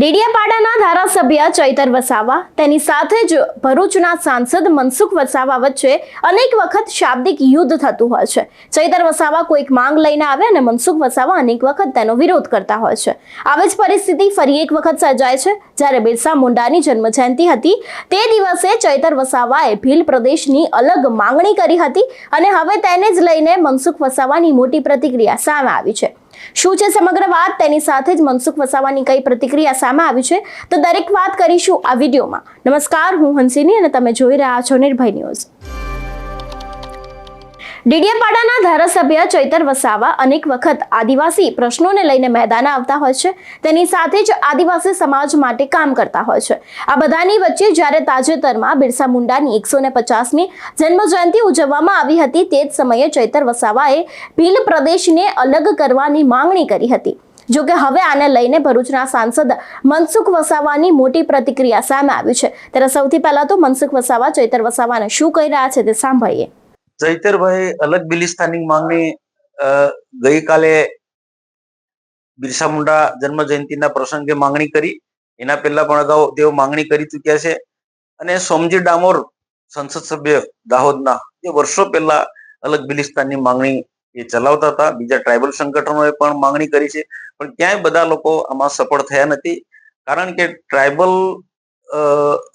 ડેડિયાપાડાના ધારાસભ્ય ચૈતર વસાવા, તેની સાથે જ ભરૂચના સાંસદ મનસુખ વસાવા વચ્ચે અનેક વખત શાબ્દિક યુદ્ધ થતું હોય છે. ચૈતર વસાવા કોઈક માંગ લઈને આવે અને મનસુખ વસાવા અનેક વખત તેનો વિરોધ કરતા હોય છે. આવી જ પરિસ્થિતિ ફરી એક વખત સર્જાય છે, જ્યારે બિરસા મુંડાની જન્મજયંતિ હતી. તે દિવસે ચૈતર વસાવાએ ભીલ પ્રદેશની અલગ માંગણી કરી હતી અને હવે તેને જ લઈને મનસુખ વસાવાની મોટી પ્રતિક્રિયા સામે આવી છે. શું છે સમગ્ર વાત? તેની સાથે જ મનસુખ વસાવાની કઈ પ્રતિક્રિયા સામે આવી છે? તો દરેક વાત કરીશું આ વિડીયોમાં. નમસ્કાર, હું હંસિની અને તમે જોઈ રહ્યા છો નિર્ભય ન્યૂઝ. ડીડીયાપાડાના ધારાસભ્ય ચૈતર વસાવા અનેક વખત આદિવાસી પ્રશ્નોને લઈને મેદાન આવતા હોય છે. તેની સાથે જ આદિવાસી સમાજ માટે કામ કરતા હોય છે. આ બધાની વચ્ચે જ્યારે તાજેતરમાં બિરસા મુંડાની એકસો ને પચાસમી જન્મજયંતિ ઉજવવામાં આવી હતી તે જ સમયે ચૈતર વસાવાએ ભીલ પ્રદેશને અલગ કરવાની માંગણી કરી હતી. જો કે હવે આને લઈને ભરૂચના સાંસદ મનસુખ વસાવાની મોટી પ્રતિક્રિયા સામે આવી છે. ત્યારે સૌથી પહેલા તો મનસુખ વસાવા ચૈતર વસાવાને શું કહી રહ્યા છે તે સાંભળીએ. ચૈતરભાઈ અલગ બિલિસ્તાનની માંગણી ગઈકાલે બિરસા મુંડા જન્મ જયંતિના પ્રસંગે માંગણી કરી. એના પહેલા પણ અગાઉ તેઓ માંગણી કરી ચુક્યા છે. અને સોમજી ડામોર સંસદ સભ્ય દાહોદના જે વર્ષો પહેલા અલગ બિલિસ્તાનની માંગણી એ ચલાવતા હતા. બીજા ટ્રાઇબલ સંગઠનોએ પણ માંગણી કરી છે. પણ ક્યાંય બધા લોકો આમાં સફળ થયા નથી. કારણ કે ટ્રાઇબલ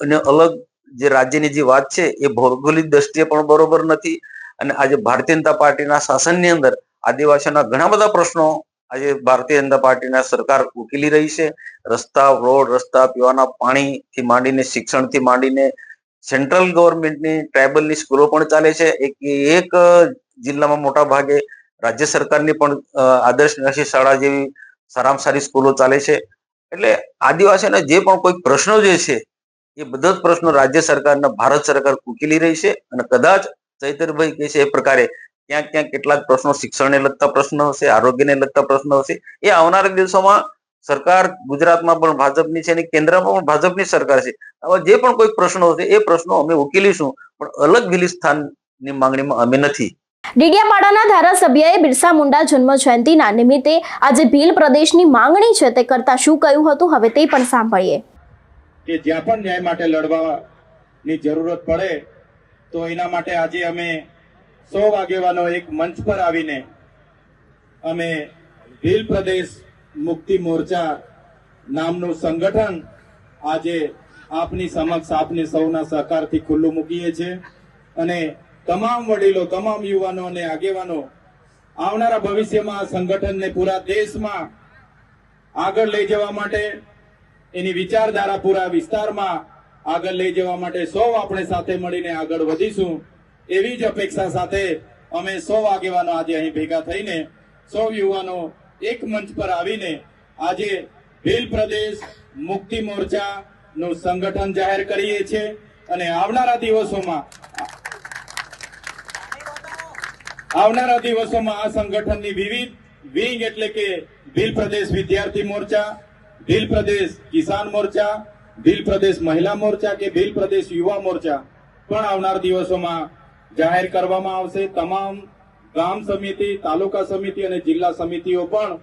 અને અલગ જે રાજ્યની જે વાત છે, એ ભૌગોલિક દ્રષ્ટિએ પણ બરોબર નથી. અને આજે ભારતીય જનતા પાર્ટીના શાસનની અંદર આદિવાસીઓના ઘણા બધા પ્રશ્નો આજે ભારતીય જનતા પાર્ટીના સરકાર ઉકેલી રહી છે. રસ્તા, રોડ, રસ્તા, પીવાના પાણીથી માંડીને, શિક્ષણથી માંડીને સેન્ટ્રલ ગવર્મેન્ટની ટ્રાઇબલની સ્કૂલો પણ ચાલે છે. એક એક જિલ્લામાં મોટા ભાગે રાજ્ય સરકારની પણ આદર્શ નિવાસી શાળા જેવી સારામાં સારી સ્કૂલો ચાલે છે. એટલે આદિવાસીઓના જે પણ કોઈ પ્રશ્નો જે છે એ બધા જ પ્રશ્નો રાજ્ય સરકારના, ભારત સરકાર ઉકેલી રહી છે અને કદાચ ચૈતરભાઈ કહે છે એ પ્રકારે ક્યાંક ક્યાંક કેટલાક પ્રશ્નો શિક્ષણને લગતા પ્રશ્નો હશે, આરોગ્યને લગતા પ્રશ્નો હશે. એ આવનારા દિવસોમાં સરકાર ગુજરાતમાં પણ ભાજપની છે અને કેન્દ્રમાં પણ ભાજપની સરકાર છે. આવા જે પણ કોઈ પ્રશ્નો હશે, એ પ્રશ્નો અમે ઉકેલીશું, પણ અલગ બિલિસ્તાનની માંગણીમાં અમે નથી. ડીડિયાપાડાના ધારાસભ્યએ બિરસા મુંડા જન્મ જયંતિના નિમિત્તે આજે ભીલ પ્રદેશની માંગણી છે તે કરતા શું કહ્યું હતું, હવે તે પણ સાંભળીએ. કે જ્યાં પણ ન્યાય માટે લડવાની જરૂરત પડે, તો એના માટે આજે અમે સો આગેવાનો એક મંચ પર આવીને અમે ભીલ પ્રદેશ મુક્તિ મોરચા નામનું સંગઠન આજે આપની સમક્ષ આપની સૌના સહકારથી ખુલ્લું મૂકીએ છીએ અને તમામ વડીલો, તમામ યુવાનો અને આગેવાનો, આવનારા ભવિષ્યમાં આ સંગઠનને પૂરા દેશમાં આગળ લઈ જવા માટે એની વિચારધારા પૂરા વિસ્તારમાં આગળ લઈ જવા માટે સૌ આપણે સાથે મળીને આગળ વધીશું. એવી જ અપેક્ષા સાથે અમે સૌ આગેવાનો આજે અહીં ભેગા થઈને, સૌ યુવાનો એક મંચ પર આવીને આજે ભીલ પ્રદેશ મુક્તિ મોરચા નું સંગઠન જાહેર કરીએ છીએ અને આવનારા દિવસોમાં આવનારા દિવસોમાં આ સંગઠનની વિવિધ વિંગ એટલે કે ભીલ પ્રદેશ વિદ્યાર્થી મોરચા ભીલ પ્રદેશ કિસાન મોરચા ભીલ પ્રદેશ મહિલા મોરચા કે ભીલ પ્રદેશ યુવા મોરચા પણ આવનાર દિવસોમાં જાહેર કરવામાં આવશે. તમામ ગામ સમિતિ, તાલુકા સમિતિ અને જિલ્લા સમિતિઓ પણ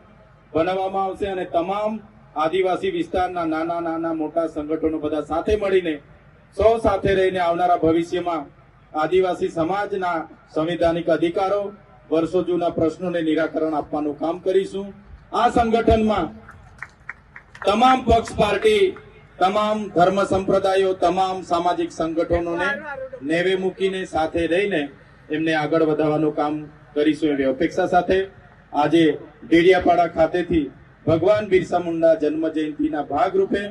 બનાવવામાં આવશે અને તમામ આદિવાસી વિસ્તારના નાના નાના મોટા સંગઠનો બધા સાથે મળીને, સૌ સાથે રહીને આવનારા ભવિષ્યમાં આદિવાસી સમાજના સંવિધાનિક અધિકારો, વર્ષો જૂના પ્રશ્નોને નિરાકરણ આપવાનું કામ કરીશું. આ સંગઠનમાં તમામ પક્ષ પાર્ટી તમામ ધર્મ સંપ્રદાયો તમામ સામાજિક સંગઠનોને નેવે મૂકીને સાથે રહીને એમને આગળ વધારવાનું કામ કરીશું એવી અપેક્ષા સાથે. આજે ડેડિયાપાડા ખાતેથી ભગવાન બિરસા મુંડા જન્મ જયંતિના ભાગરૂપે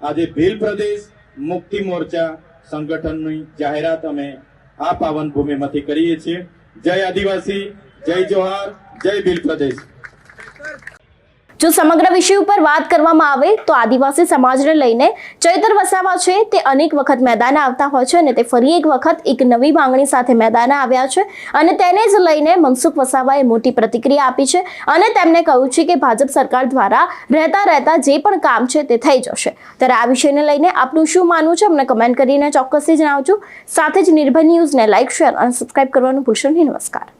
આજે ભીલ પ્રદેશ મુક્તિ મોરચા સંગઠનની જાહેરાત અમે આ પાવન ભૂમિમાંથી કરીએ છીએ. જય આદિવાસી જય જોહાર જય ભીલ પ્રદેશ. જો સમગ્ર વિષય ઉપર વાત કરવામાં આવે તો આદિવાસી સમાજને લઈને ચૈતર વસાવા છે. તે અનેક વખત મેદાને આવતા હોય છે અને તે ફરી એક વખત એક નવી માંગણી સાથે મેદાને આવ્યા છે અને તેને જ લઈને મનસુખ વસાવાએ મોટી પ્રતિક્રિયા આપી છે અને તેમને કહ્યું છે કે ભાજપ સરકાર દ્વારા રહેતા રહેતા જે પણ કામ છે તે થઈ જશે. ત્યારે આ વિષયને લઈને આપનું શું માનવું છે? અમને કમેન્ટ કરીને ચોક્કસથી જણાવજો. સાથે જ નિર્ભય ન્યૂઝને લાઇક શેર અને સબસ્ક્રાઇબ કરવાનું ભૂલશો નહીં. નમસ્કાર.